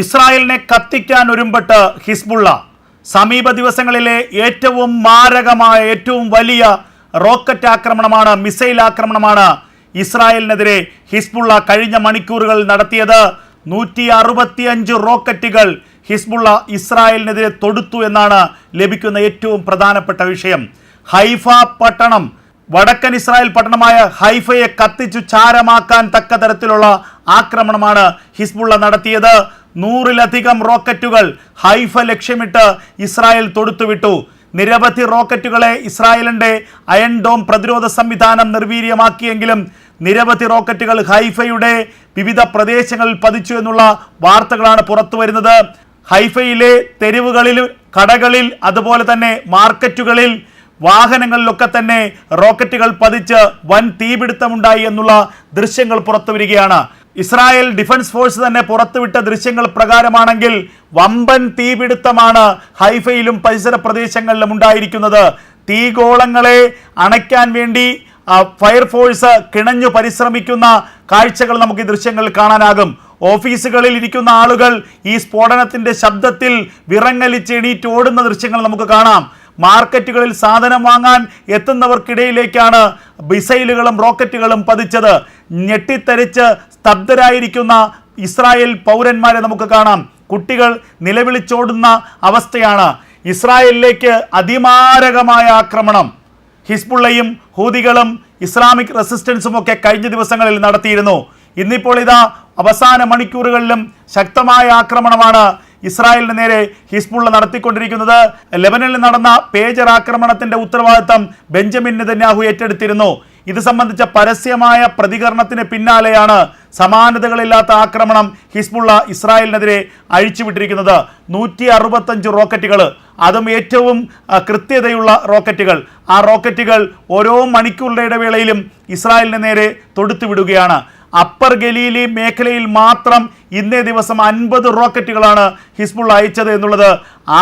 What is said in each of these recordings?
ഇസ്രായേലിനെ കത്തിക്കാൻ ഒരുമ്പെട്ട് ഹിസ്ബുള്ള. സമീപ ദിവസങ്ങളിലെ ഏറ്റവും മാരകമായ ഏറ്റവും വലിയ റോക്കറ്റ് ആക്രമണമാണ് മിസൈൽ ആക്രമണമാണ് ഇസ്രായേലിനെതിരെ ഹിസ്ബുള്ള കഴിഞ്ഞ മണിക്കൂറുകൾ നടത്തിയത്. നൂറ്റി അറുപത്തിയഞ്ച് റോക്കറ്റുകൾ ഹിസ്ബുള്ള ഇസ്രായേലിനെതിരെ തൊടുത്തു എന്നാണ് ലഭിക്കുന്ന ഏറ്റവും പ്രധാനപ്പെട്ട വിഷയം. ഹൈഫ പട്ടണം വടക്കൻ ഇസ്രായേൽ പട്ടണമായ ഹൈഫയെ കത്തിച്ചു ചാരമാക്കാൻ തക്ക തരത്തിലുള്ള ആക്രമണമാണ് ഹിസ്ബുള്ള നടത്തിയത്. നൂറിലധികം റോക്കറ്റുകൾ ഹൈഫ ലക്ഷ്യമിട്ട് ഇസ്രായേൽ തൊടുത്തുവിട്ടു. നിരവധി റോക്കറ്റുകളെ ഇസ്രായേലിന്റെ അയൺ ഡോം പ്രതിരോധ സംവിധാനം നിർവീര്യമാക്കിയെങ്കിലും നിരവധി റോക്കറ്റുകൾ ഹൈഫയുടെ വിവിധ പ്രദേശങ്ങളിൽ പതിച്ചു എന്നുള്ള വാർത്തകളാണ് പുറത്തു വരുന്നത്. ഹൈഫയിലെ തെരുവുകളിൽ കടകളിൽ അതുപോലെ തന്നെ മാർക്കറ്റുകളിൽ വാഹനങ്ങളിലൊക്കെ തന്നെ റോക്കറ്റുകൾ പതിച്ച് വൻ തീപിടുത്തമുണ്ടായി എന്നുള്ള ദൃശ്യങ്ങൾ പുറത്തു വരികയാണ്. ഇസ്രായേൽ ഡിഫൻസ് ഫോഴ്സ് തന്നെ പുറത്തുവിട്ട ദൃശ്യങ്ങൾ പ്രകാരമാണെങ്കിൽ വമ്പൻ തീപിടുത്തമാണ് ഹൈഫയിലും പരിസര പ്രദേശങ്ങളിലും ഉണ്ടായിരിക്കുന്നത്. തീഗോളങ്ങളെ അണയ്ക്കാൻ വേണ്ടി ഫയർ ഫയർഫോഴ്സ് കിണഞ്ഞു പരിശ്രമിക്കുന്ന കാഴ്ചകൾ നമുക്ക് ഈ ദൃശ്യങ്ങളിൽ കാണാനാകും. ഓഫീസുകളിൽ ഇരിക്കുന്ന ആളുകൾ ഈ സ്ഫോടനത്തിന്റെ ശബ്ദത്തിൽ വിറങ്ങലിച്ച് എണീറ്റ് ഓടുന്ന ദൃശ്യങ്ങൾ നമുക്ക് കാണാം. മാർക്കറ്റുകളിൽ സാധനം വാങ്ങാൻ എത്തുന്നവർക്കിടയിലേക്കാണ് മിസൈലുകളും റോക്കറ്റുകളും പതിച്ചത്. ഞെട്ടിത്തരിച്ച് സ്തബ്ധരായിരിക്കുന്ന ഇസ്രായേൽ പൗരന്മാരെ നമുക്ക് കാണാം. കുട്ടികൾ നിലവിളിച്ചോടുന്ന അവസ്ഥയാണ് ഇസ്രായേലിലേക്ക് അതിമാരകമായ ആക്രമണം. ഹിസ്ബുള്ളയും ഹൂതികളും ഇസ്ലാമിക് റെസിസ്റ്റൻസും ഒക്കെ കഴിഞ്ഞ ദിവസങ്ങളിൽ നടത്തിയിരുന്നു. ഇന്നിപ്പോൾ ഇതാ അവസാന മണിക്കൂറുകളിലും ശക്തമായ ആക്രമണമാണ് ഇസ്രായേലിന് നേരെ ഹിസ്ബുള്ള നടത്തിക്കൊണ്ടിരിക്കുന്നത്. ലെബനനിൽ നടന്ന പേജർ ആക്രമണത്തിന്റെ ഉത്തരവാദിത്തം ബെഞ്ചമിൻ നെതന്യാഹു ഏറ്റെടുത്തിരുന്നു. ഇത് സംബന്ധിച്ച പരസ്യമായ പ്രതികരണത്തിന് പിന്നാലെയാണ് സമാനതകളില്ലാത്ത ആക്രമണം ഹിസ്ബുള്ള ഇസ്രായേലിനെതിരെ അഴിച്ചുവിട്ടിരിക്കുന്നത് നൂറ്റി അറുപത്തഞ്ച് റോക്കറ്റുകൾ. അതും ഏറ്റവും കൃത്യതയുള്ള റോക്കറ്റുകൾ. ആ റോക്കറ്റുകൾ ഓരോ മണിക്കൂറുടെ ഇടവേളയിലും ഇസ്രായേലിന് നേരെ തൊടുത്തുവിടുകയാണ്. അപ്പർ ഗലീലി മേഖലയിൽ മാത്രം ഇന്നേ ദിവസം അൻപത് റോക്കറ്റുകളാണ് ഹിസ്ബുൾ അയച്ചത് എന്നുള്ളത്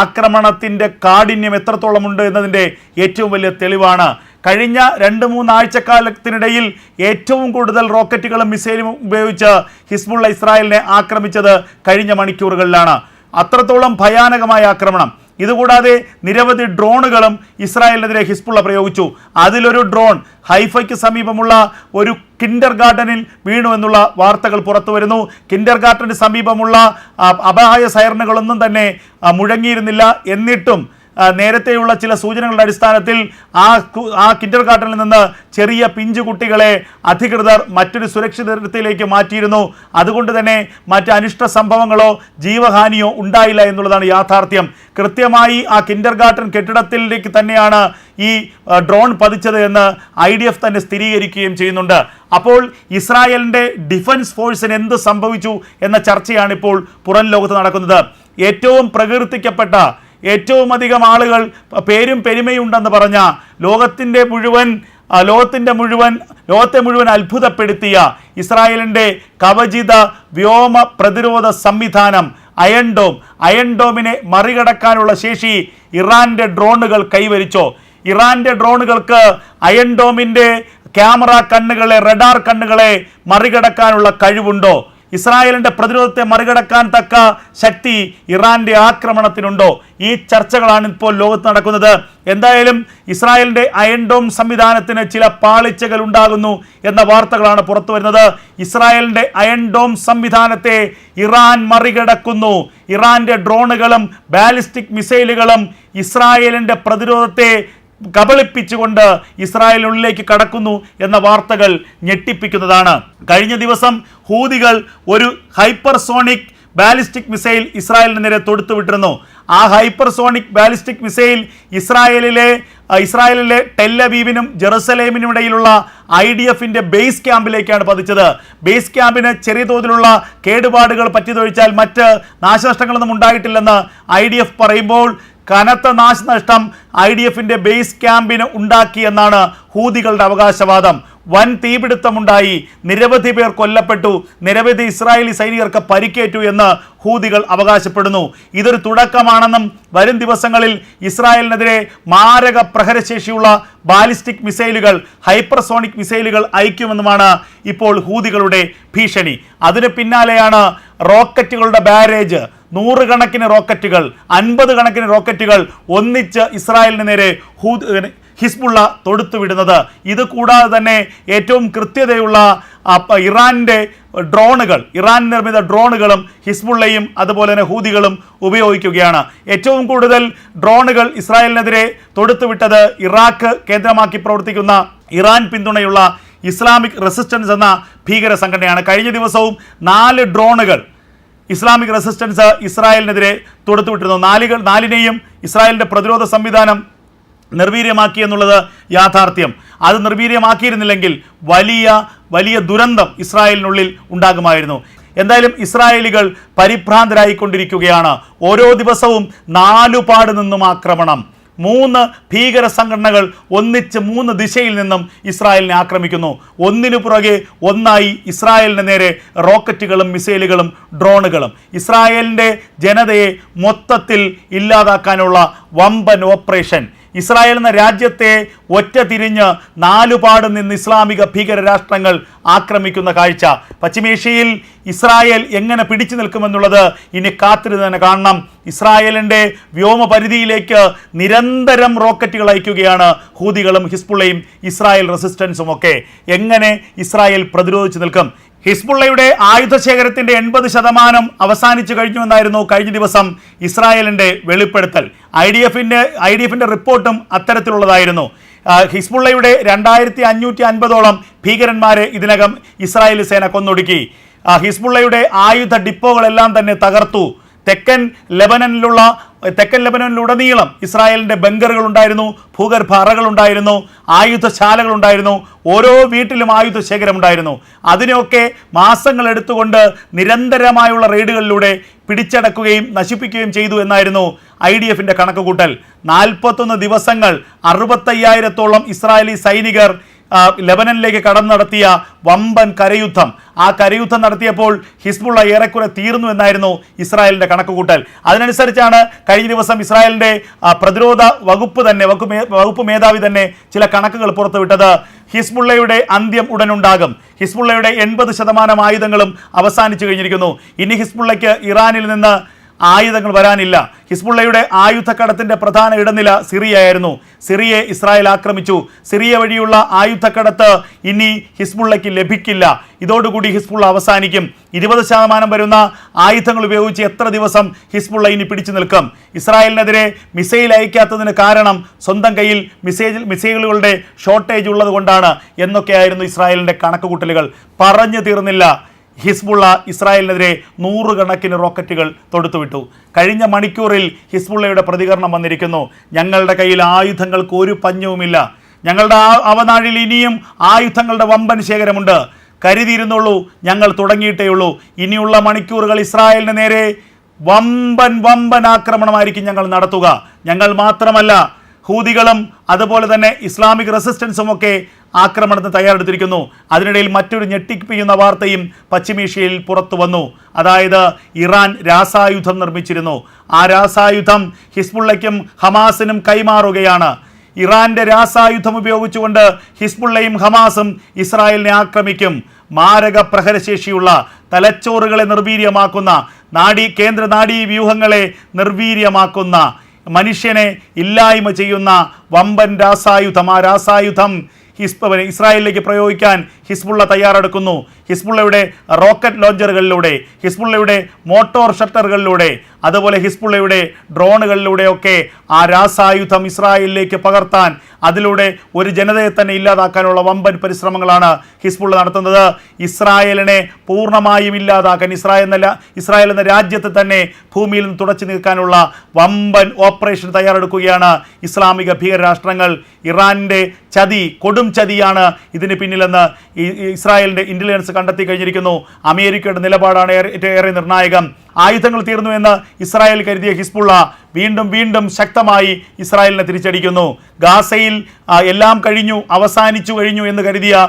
ആക്രമണത്തിന്റെ കാഠിന്യം എത്രത്തോളം ഉണ്ട് എന്നതിന്റെ ഏറ്റവും വലിയ തെളിവാണ്. കഴിഞ്ഞ രണ്ട് മൂന്നാഴ്ചക്കാലത്തിനിടയിൽ ഏറ്റവും കൂടുതൽ റോക്കറ്റുകളും മിസൈലും ഉപയോഗിച്ച് ഹിസ്ബുള്ള ഇസ്രായേലിനെ ആക്രമിച്ചത് കഴിഞ്ഞ മണിക്കൂറുകളിലാണ്. അത്രത്തോളം ഭയാനകമായ ആക്രമണം. ഇതുകൂടാതെ നിരവധി ഡ്രോണുകളും ഇസ്രായേലിനെതിരെ ഹിസ്ബുള്ള പ്രയോഗിച്ചു. അതിലൊരു ഡ്രോൺ ഹൈഫയ്ക്ക് സമീപമുള്ള ഒരു കിൻഡർ ഗാർഡനിൽ വീണു എന്നുള്ള വാർത്തകൾ പുറത്തു വരുന്നു കിൻഡർ ഗാർഡന് സമീപമുള്ള അപഹായ സൈറണുകളൊന്നും തന്നെ മുഴങ്ങിയിരുന്നില്ല. എന്നിട്ടും നേരത്തെയുള്ള ചില സൂചനകളുടെ അടിസ്ഥാനത്തിൽ ആ ആ കിൻഡർ ഗാർഡനിൽ നിന്ന് ചെറിയ പിഞ്ചു കുട്ടികളെ അധികൃതർ മറ്റൊരു സുരക്ഷിതത്തിലേക്ക് മാറ്റിയിരുന്നു. അതുകൊണ്ട് തന്നെ മറ്റ് അനിഷ്ട സംഭവങ്ങളോ ജീവഹാനിയോ ഉണ്ടായില്ല എന്നുള്ളതാണ് യാഥാർത്ഥ്യം. കൃത്യമായി ആ കിൻഡർ ഗാർട്ടൺ കെട്ടിടത്തിലേക്ക് തന്നെയാണ് ഈ ഡ്രോൺ പതിച്ചത് എന്ന് ഐ ഡി എഫ് തന്നെ സ്ഥിരീകരിക്കുകയും ചെയ്യുന്നുണ്ട്. അപ്പോൾ ഇസ്രായേലിന്റെ ഡിഫൻസ് ഫോഴ്സിന് എന്ത് സംഭവിച്ചു എന്ന ചർച്ചയാണ് ഇപ്പോൾ പുറം ലോകത്ത് നടക്കുന്നത്. ഏറ്റവും പ്രകീർത്തിക്കപ്പെട്ട ഏറ്റവും അധികം ആളുകൾ പേരും പെരുമയുണ്ടെന്ന് പറഞ്ഞ ലോകത്തിന്റെ മുഴുവൻ ലോകത്തിന്റെ മുഴുവൻ ലോകത്തെ മുഴുവൻ അത്ഭുതപ്പെടുത്തിയ ഇസ്രായേലിന്റെ കവചിത വ്യോമ പ്രതിരോധ സംവിധാനം അയൺ ഡോം. അയൺ ഡോമിനെ മറികടക്കാനുള്ള ശേഷി ഇറാന്റെ ഡ്രോണുകൾ കൈവരിച്ചോ? ഇറാന്റെ ഡ്രോണുകൾക്ക് അയൺ ഡോമിന്റെ ക്യാമറ കണ്ണുകളെ റഡാർ കണ്ണുകളെ മറികടക്കാനുള്ള കഴിവുണ്ടോ? ഇസ്രായേലിന്റെ പ്രതിരോധത്തെ മറികടക്കാൻ തക്ക ശക്തി ഇറാന്റെ ആക്രമണത്തിനുണ്ടോ? ഈ ചർച്ചകളാണ് ഇപ്പോൾ ലോകത്ത് നടക്കുന്നത്. എന്തായാലും ഇസ്രായേലിന്റെ അയൺഡോം സംവിധാനത്തിന് ചില പാളിച്ചകൾ ഉണ്ടാകുന്നു എന്ന വാർത്തകളാണ് പുറത്തു വരുന്നത്. ഇസ്രായേലിന്റെ അയൺഡോം സംവിധാനത്തെ ഇറാൻ മറികടക്കുന്നു. ഇറാന്റെ ഡ്രോണുകളും ബാലിസ്റ്റിക് മിസൈലുകളും ഇസ്രായേലിന്റെ പ്രതിരോധത്തെ കബളിപ്പിച്ചുകൊണ്ട് ഇസ്രായേലിനുള്ളിലേക്ക് കടക്കുന്നു എന്ന വാർത്തകൾ ഞെട്ടിപ്പിക്കുന്നതാണ്. കഴിഞ്ഞ ദിവസം ഹൂതികൾ ഒരു ഹൈപ്പർസോണിക് ബാലിസ്റ്റിക് മിസൈൽ ഇസ്രായേലിന് നേരെ തൊടുത്തുവിട്ടിരുന്നു. ആ ഹൈപ്പർസോണിക് ബാലിസ്റ്റിക് മിസൈൽ ഇസ്രായേലിലെ ഇസ്രായേലിലെ ടെല്ലവീവിനും ജെറുസലേമിനും ഇടയിലുള്ള ഐ ഡി എഫിന്റെ ബേസ് ക്യാമ്പിലേക്കാണ് പതിച്ചത്. ബേസ് ക്യാമ്പിന് ചെറിയ തോതിലുള്ള കേടുപാടുകൾ പറ്റിയതൊഴിച്ചാൽ മറ്റ് നാശനഷ്ടങ്ങളൊന്നും ഉണ്ടായിട്ടില്ലെന്ന് ഐ ഡി എഫ് പറയുമ്പോൾ കനത്ത നാശനഷ്ടം ഐ ഡി എഫിന്റെ ബേസ് ക്യാമ്പിന് ഉണ്ടാക്കിയെന്നാണ് ഹൂതികളുടെ അവകാശവാദം. വൻ തീപിടുത്തമുണ്ടായി. നിരവധി പേർ കൊല്ലപ്പെട്ടു. നിരവധി ഇസ്രായേലി സൈനികർക്ക് പരിക്കേറ്റു എന്ന് ഹൂതികൾ അവകാശപ്പെടുന്നു. ഇതൊരു തുടക്കമാണെന്നും വരും ദിവസങ്ങളിൽ ഇസ്രായേലിനെതിരെ മാരക പ്രഹരശേഷിയുള്ള ബാലിസ്റ്റിക് മിസൈലുകൾ ഹൈപ്പർസോണിക് മിസൈലുകൾ അയക്കുമെന്നുമാണ് ഇപ്പോൾ ഹൂതികളുടെ ഭീഷണി. അതിന് പിന്നാലെയാണ് റോക്കറ്റുകളുടെ ബാരേജ്. നൂറുകണക്കിന് റോക്കറ്റുകൾ അൻപത് കണക്കിന് റോക്കറ്റുകൾ ഒന്നിച്ച് ഇസ്രായേലിന് നേരെ ഹൂദ് ഹിസ്ബുള്ള തൊടുത്തുവിടുന്നത് ഇത് കൂടാതെ തന്നെ ഏറ്റവും കൃത്യതയുള്ള ഇറാന്റെ ഡ്രോണുകൾ ഇറാൻ നിർമ്മിത ഡ്രോണുകളും ഹിസ്ബുള്ളയും അതുപോലെ തന്നെ ഹൂതികളും ഉപയോഗിക്കുകയാണ്. ഏറ്റവും കൂടുതൽ ഡ്രോണുകൾ ഇസ്രായേലിനെതിരെ തൊടുത്തുവിട്ടത് ഇറാഖ് കേന്ദ്രമാക്കി പ്രവർത്തിക്കുന്ന ഇറാൻ പിന്തുണയുള്ള ഇസ്ലാമിക് റെസിസ്റ്റൻസ് എന്ന ഭീകര സംഘടനയാണ്. കഴിഞ്ഞ ദിവസവും നാല് ഡ്രോണുകൾ ഇസ്ലാമിക് റെസിസ്റ്റൻസ് ഇസ്രായേലിനെതിരെ തൊടുത്തുവിട്ടിരുന്നു. നാലുകൾ നാലിനെയും ഇസ്രായേലിന്റെ പ്രതിരോധ സംവിധാനം നിർവീര്യമാക്കി എന്നുള്ളത് യാഥാർത്ഥ്യം. അത് നിർവീര്യമാക്കിയിരുന്നില്ലെങ്കിൽ വലിയ വലിയ ദുരന്തം ഇസ്രായേലിനുള്ളിൽ ഉണ്ടാകുമായിരുന്നു. എന്തായാലും ഇസ്രായേലികൾ പരിഭ്രാന്തരായിക്കൊണ്ടിരിക്കുകയാണ്. ഓരോ ദിവസവും നാലുപാട് നിന്നും ആക്രമണം. മൂന്ന് ഭീകര സംഘടനകൾ ഒന്നിച്ച് മൂന്ന് ദിശയിൽ നിന്നും ഇസ്രായേലിനെ ആക്രമിക്കുന്നു. ഒന്നിനു പുറകെ ഒന്നായി ഇസ്രായേലിന് നേരെ റോക്കറ്റുകളും മിസൈലുകളും ഡ്രോണുകളും. ഇസ്രായേലിന്റെ ജനതയെ മൊത്തത്തിൽ ഇല്ലാതാക്കാനുള്ള വമ്പൻ ഓപ്പറേഷൻ ഇസ്രായേൽ എന്ന രാജ്യത്തെ ഒറ്റ തിരിഞ്ഞ് നാലുപാട് നിന്ന് ഇസ്ലാമിക ഭീകര രാഷ്ട്രങ്ങൾ ആക്രമിക്കുന്ന കാഴ്ച. പശ്ചിമേഷ്യയിൽ ഇസ്രായേൽ എങ്ങനെ പിടിച്ചു നിൽക്കുമെന്നുള്ളത് ഇനി കാത്തിരുന്ന് തന്നെ കാണണം. ഇസ്രായേലിന്റെ വ്യോമപരിധിയിലേക്ക് നിരന്തരം റോക്കറ്റുകൾ അയക്കുകയാണ് ഹൂതികളും ഹിസ്ബുള്ളയും ഇസ്രായേൽ റെസിസ്റ്റൻസും ഒക്കെ എങ്ങനെ ഇസ്രായേൽ പ്രതിരോധിച്ചു നിൽക്കും? ഹിസ്ബുള്ളയുടെ ആയുധശേഖരത്തിന്റെ എൺപത് ശതമാനം അവസാനിച്ചു കഴിഞ്ഞുവെന്നായിരുന്നു കഴിഞ്ഞ ദിവസം ഇസ്രായേലിന്റെ വെളിപ്പെടുത്തൽ. ഐ ഡി എഫിന്റെ ഐ ഡി എഫിന്റെ റിപ്പോർട്ടും അത്തരത്തിലുള്ളതായിരുന്നു. ഹിസ്ബുള്ളയുടെ രണ്ടായിരത്തി അഞ്ഞൂറ്റി അൻപതോളം ഭീകരന്മാരെ ഇതിനകം ഇസ്രായേൽ സേന കൊന്നൊടുക്കി. ഹിസ്ബുള്ളയുടെ ആയുധ ഡിപ്പോകളെല്ലാം തന്നെ തകർത്തു. തെക്കൻ ലെബനനിലുള്ള തെക്കൻ ലബനോനിലുടനീളം ഇസ്രായേലിന്റെ ബങ്കറുകൾ ഉണ്ടായിരുന്നു ഭൂഗർഭ അറകൾ ഉണ്ടായിരുന്നു ആയുധശാലകൾ ഉണ്ടായിരുന്നു ഓരോ വീട്ടിലും ആയുധ ശേഖരം ഉണ്ടായിരുന്നു അതിനെയൊക്കെ മാസങ്ങൾ എടുത്തുകൊണ്ട് നിരന്തരമായുള്ള റെയ്ഡുകളിലൂടെ പിടിച്ചടക്കുകയും നശിപ്പിക്കുകയും ചെയ്തു എന്നായിരുന്നു ഐ ഡി എഫിന്റെ കണക്കുകൂട്ടൽ. നാൽപ്പത്തൊന്ന് ദിവസങ്ങൾ അറുപത്തയ്യായിരത്തോളം ഇസ്രായേലി സൈനികർ ലെബനനിലേക്ക് കടന്നു നടത്തിയ വമ്പൻ കരയുദ്ധം. ആ കരയുദ്ധം നടത്തിയപ്പോൾ ഹിസ്ബുള്ള ഏറെക്കുറെ തീർന്നു എന്നായിരുന്നു ഇസ്രായേലിന്റെ കണക്കുകൂട്ടൽ. അതിനനുസരിച്ചാണ് കഴിഞ്ഞ ദിവസം ഇസ്രായേലിന്റെ പ്രതിരോധ വകുപ്പ് തന്നെ വകുപ്പ് വകുപ്പ് മേധാവി തന്നെ ചില കണക്കുകൾ പുറത്തുവിട്ടത്. ഹിസ്ബുള്ളയുടെ അന്ത്യം ഉടനുണ്ടാകും. ഹിസ്ബുള്ളയുടെ എൺപത് ശതമാനം ആയുധങ്ങളും അവസാനിച്ചു കഴിഞ്ഞിരിക്കുന്നു. ഇനി ഹിസ്ബുള്ളയ്ക്ക് ഇറാനിൽ നിന്ന് ആയുധങ്ങൾ വരാനില്ല. ഹിസ്ബുള്ളയുടെ ആയുധക്കടത്തിന്റെ പ്രധാന ഇടനില സിറിയയായിരുന്നു. സിറിയെ ഇസ്രായേൽ ആക്രമിച്ചു. സിറിയ വഴിയുള്ള ആയുധക്കടത്ത് ഇനി ഹിസ്ബുള്ളയ്ക്ക് ലഭിക്കില്ല. ഇതോടുകൂടി ഹിസ്ബുള്ള അവസാനിക്കും. ഇരുപത് ശതമാനം വരുന്ന ആയുധങ്ങൾ ഉപയോഗിച്ച് എത്ര ദിവസം ഹിസ്ബുള്ള ഇനി പിടിച്ചു നിൽക്കും? ഇസ്രായേലിനെതിരെ മിസൈൽ അയക്കാത്തതിന് കാരണം സ്വന്തം കയ്യിൽ മിസൈൽ മിസൈലുകളുടെ ഷോർട്ടേജ് ഉള്ളത് കൊണ്ടാണ് എന്നൊക്കെയായിരുന്നു ഇസ്രായേലിന്റെ കണക്കുകൂട്ടലുകൾ. പറഞ്ഞു തീർന്നില്ല. ഹിസ്ബുള്ള ഇസ്രായേലിനെതിരെ നൂറുകണക്കിന് റോക്കറ്റുകൾ തൊടുത്തുവിട്ടു. കഴിഞ്ഞ മണിക്കൂറിൽ ഹിസ്ബുള്ളയുടെ പ്രതികരണം വന്നിരിക്കുന്നു. ഞങ്ങളുടെ കയ്യിൽ ആയുധങ്ങൾക്ക് ഒരു പഞ്ഞവുമില്ല. ഞങ്ങളുടെ അവനാഴിൽ ഇനിയും ആയുധങ്ങളുടെ വമ്പൻ ശേഖരമുണ്ട്. കരുതിയിരുന്നുള്ളൂ ഞങ്ങൾ തുടങ്ങിയിട്ടേ ഉള്ളൂ ഇനിയുള്ള മണിക്കൂറുകൾ ഇസ്രായേലിന് നേരെ വമ്പൻ വമ്പൻ ആക്രമണമായിരിക്കും ഞങ്ങൾ നടത്തുക. ഞങ്ങൾ മാത്രമല്ല ഹൂതികളും അതുപോലെ തന്നെ ഇസ്ലാമിക് റെസിസ്റ്റൻസും ഒക്കെ ആക്രമണത്തിന് തയ്യാറെടുത്തിരിക്കുന്നു. അതിനിടയിൽ മറ്റൊരു ഞെട്ടിപ്പിക്കുന്ന വാർത്തയും പശ്ചിമേഷ്യയിൽ പുറത്തു വന്നു. അതായത് ഇറാൻ രാസായുധം നിർമ്മിച്ചിരുന്നു. ആ രാസായുധം ഹിസ്ബുള്ളയ്ക്കും ഹമാസിനും കൈമാറുകയാണ്. ഇറാന്റെ രാസായുധം ഉപയോഗിച്ചുകൊണ്ട് ഹിസ്ബുള്ളയും ഹമാസും ഇസ്രായേലിനെ ആക്രമിക്കും. മാരക പ്രഹരശേഷിയുള്ള തലച്ചോറുകളെ നിർവീര്യമാക്കുന്ന നാഡീ കേന്ദ്ര നാഡീ വ്യൂഹങ്ങളെ നിർവീര്യമാക്കുന്ന മനുഷ്യനെ ഇല്ലായ്മ ചെയ്യുന്ന വമ്പൻ രാസായുധം ആ രാസായുധം ഹിസ്ബ ഇസ്രായേലിലേക്ക് പ്രയോഗിക്കാൻ ഹിസ്ബുള്ള തയ്യാറെടുക്കുന്നു. ഹിസ്ബുള്ളയുടെ റോക്കറ്റ് ലോഞ്ചറുകളിലൂടെ ഹിസ്ബുള്ളയുടെ മോട്ടോർ ഷട്ടറുകളിലൂടെ അതുപോലെ ഹിസ്ബുള്ളയുടെ ഡ്രോണുകളിലൂടെയൊക്കെ ആ രാസായുധം ഇസ്രായേലിലേക്ക് പകർത്താൻ അതിലൂടെ ഒരു ജനതയെ തന്നെ ഇല്ലാതാക്കാനുള്ള വമ്പൻ പരിശ്രമങ്ങളാണ് ഹിസ്ബുള്ള നടത്തുന്നത്. ഇസ്രായേലിനെ പൂർണമായും ഇല്ലാതാക്കാൻ ഇസ്രായേൽ എന്ന ഇസ്രായേൽ എന്ന രാജ്യത്തെ തന്നെ ഭൂമിയിൽ നിന്ന് തുടച്ചു നീക്കാനുള്ള വമ്പൻ ഓപ്പറേഷൻ തയ്യാറെടുക്കുകയാണ് ഇസ്ലാമിക ഭീകരരാഷ്ട്രങ്ങൾ. ഇറാനിന്റെ ചതി കൊടും ചതിയാണ് ഇതിന് പിന്നിലെന്ന് ഇസ്രായേലിന്റെ ഇന്റലിജൻസ് കണ്ടെത്തി കഴിഞ്ഞിരിക്കുന്നു. അമേരിക്കയുടെ നിലപാടാണ് ഏറെ നിർണായകം. ആയുധങ്ങൾ തീർന്നു എന്ന് ഇസ്രായേൽ കരുതിയ ഹിസ്ബുള്ള വീണ്ടും വീണ്ടും ശക്തമായി ഇസ്രായേലിനെ തിരിച്ചടിക്കുന്നു. ഗാസയിൽ എല്ലാം കഴിഞ്ഞു അവസാനിച്ചു കഴിഞ്ഞു എന്ന് കരുതിയ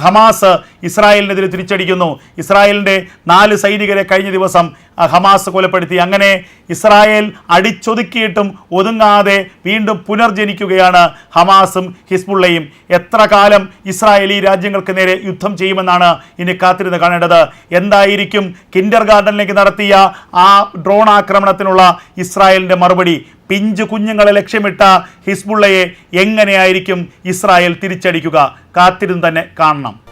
ഹമാസ് ഇസ്രായേലിനെതിരെ തിരിച്ചടിക്കുന്നു. ഇസ്രായേലിന്റെ നാല് സൈനികരെ കഴിഞ്ഞ ദിവസം ഹമാസ് കൊലപ്പെടുത്തി. അങ്ങനെ ഇസ്രായേൽ അടിച്ചൊതുക്കിയിട്ടും ഒതുങ്ങാതെ വീണ്ടും പുനർജനിക്കുകയാണ് ഹമാസും ഹിസ്ബുള്ളയും. എത്ര കാലം ഇസ്രായേൽ ഈ രാജ്യങ്ങൾക്ക് നേരെ യുദ്ധം ചെയ്യുമെന്നാണ് ഇനി കാത്തിരുന്ന് കാണേണ്ടത്. എന്തായിരിക്കും കിൻഡർ ഗാർഡനിലേക്ക് നടത്തിയ ആ ഡ്രോൺ ആക്രമണത്തിനുള്ള ഇസ്രായേലിന്റെ മറുപടി? പിഞ്ചു കുഞ്ഞുങ്ങളെ ലക്ഷ്യമിട്ട ഹിസ്ബുള്ളയെ എങ്ങനെയായിരിക്കും ഇസ്രായേൽ തിരിച്ചടിക്കുക? കാത്തിരുന്ന് തന്നെ കാണണം.